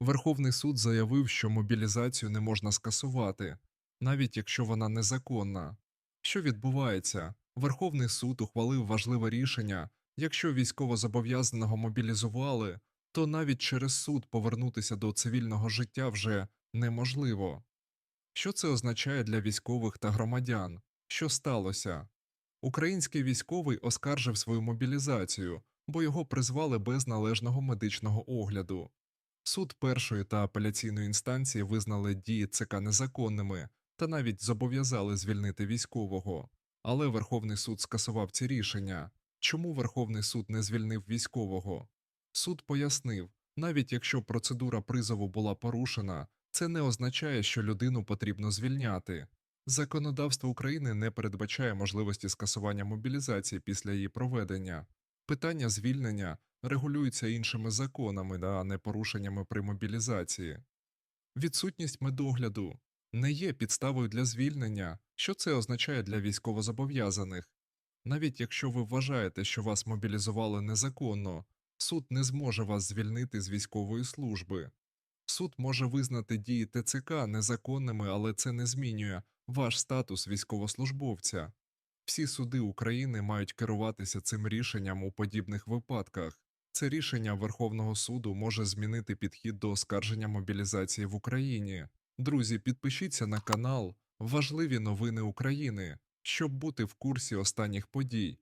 Верховний суд заявив, що мобілізацію не можна скасувати, навіть якщо вона незаконна. Що відбувається? Верховний суд ухвалив важливе рішення якщо військовозобов'язаного мобілізували, то навіть через суд повернутися до цивільного життя вже неможливо. Що це означає для військових та громадян? Що сталося? Український військовий оскаржив свою мобілізацію, бо його призвали без належного медичного огляду. Суд першої та апеляційної інстанції визнали дії ЦК незаконними та навіть зобов'язали звільнити військового. Але Верховний суд скасував ці рішення. Чому Верховний суд не звільнив військового? Суд пояснив, навіть якщо процедура призову була порушена, це не означає, що людину потрібно звільняти. Законодавство України не передбачає можливості скасування мобілізації після її проведення. Питання звільнення регулюються іншими законами, да, а не порушеннями при мобілізації. Відсутність медогляду не є підставою для звільнення. Що це означає для військовозобов'язаних? Навіть якщо ви вважаєте, що вас мобілізували незаконно, суд не зможе вас звільнити з військової служби. Суд може визнати дії ТЦК незаконними, але це не змінює ваш статус військовослужбовця. Всі суди України мають керуватися цим рішенням у подібних випадках. Це рішення Верховного суду може змінити підхід до оскарження мобілізації в Україні. Друзі, підпишіться на канал Важливі новини України, щоб бути в курсі останніх подій.